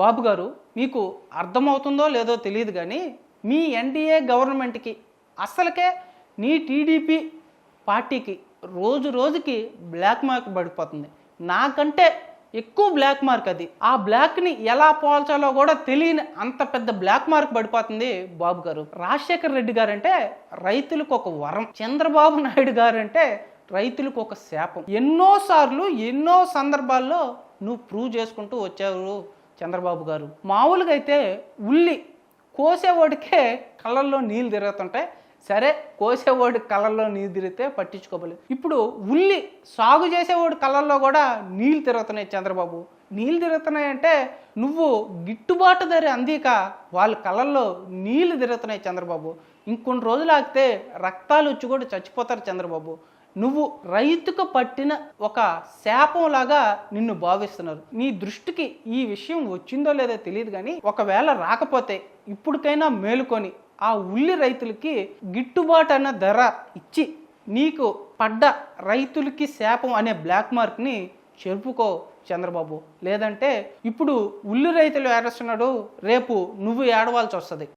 బాబు గారు మీకు అర్థమవుతుందో లేదో తెలియదు కానీ మీ ఎన్డీఏ గవర్నమెంట్కి అసలుకే నీ టీడీపీ పార్టీకి రోజు రోజుకి బ్లాక్ మార్క్ పడిపోతుంది. నాకంటే ఎక్కువ బ్లాక్ మార్క్ అది. ఆ బ్లాక్ని ఎలా పోల్చాలో కూడా తెలియని అంత పెద్ద బ్లాక్ మార్క్ పడిపోతుంది బాబు గారు. రాజశేఖర్ రెడ్డి గారంటే రైతులకు ఒక వరం. చంద్రబాబు నాయుడు గారంటే రైతులకు ఒక శాపం. ఎన్నోసార్లు ఎన్నో సందర్భాల్లో నువ్వు ప్రూవ్ చేసుకుంటూ వచ్చావు. చంద్రబాబు గారు. మామూలుగా అయితే ఉల్లి కోసేవాడికే కళ్ళల్లో నీళ్ళు తిరుగుతుంటాయి. సరే కోసేవాడి కళ్ళల్లో నీళ్ళు తిరిగితే పట్టించుకోవాలి ఇప్పుడు ఉల్లి సాగు చేసేవాడి కళ్ళల్లో కూడా నీళ్ళు తిరుగుతున్నాయి చంద్రబాబు. నీళ్ళు తిరుగుతున్నాయంటే నువ్వు గిట్టుబాటు ధర అందిక వాళ్ళ కళ్ళల్లో నీళ్ళు తిరుగుతున్నాయి చంద్రబాబు. ఇంకొన్ని రోజులు ఆగితే రక్తాలు వచ్చి కూడా చచ్చిపోతారు చంద్రబాబు. నువ్వు రైతుకు పట్టిన ఒక శాపంలాగా నిన్ను భావిస్తున్నారు. నీ దృష్టికి ఈ విషయం వచ్చిందో లేదో తెలియదు కానీ ఒకవేళ రాకపోతే ఇప్పటికైనా మేలుకొని ఆ ఉల్లి రైతులకి గిట్టుబాటు అన్న ధర ఇచ్చి నీకు పడ్డ రైతులకి శాపం అనే బ్లాక్ మార్క్ని చెరుపుకో చంద్రబాబు. లేదంటే ఇప్పుడు ఉల్లి రైతులు ఏడుస్తున్నాడు రేపు నువ్వు ఏడవాల్సి వస్తుంది.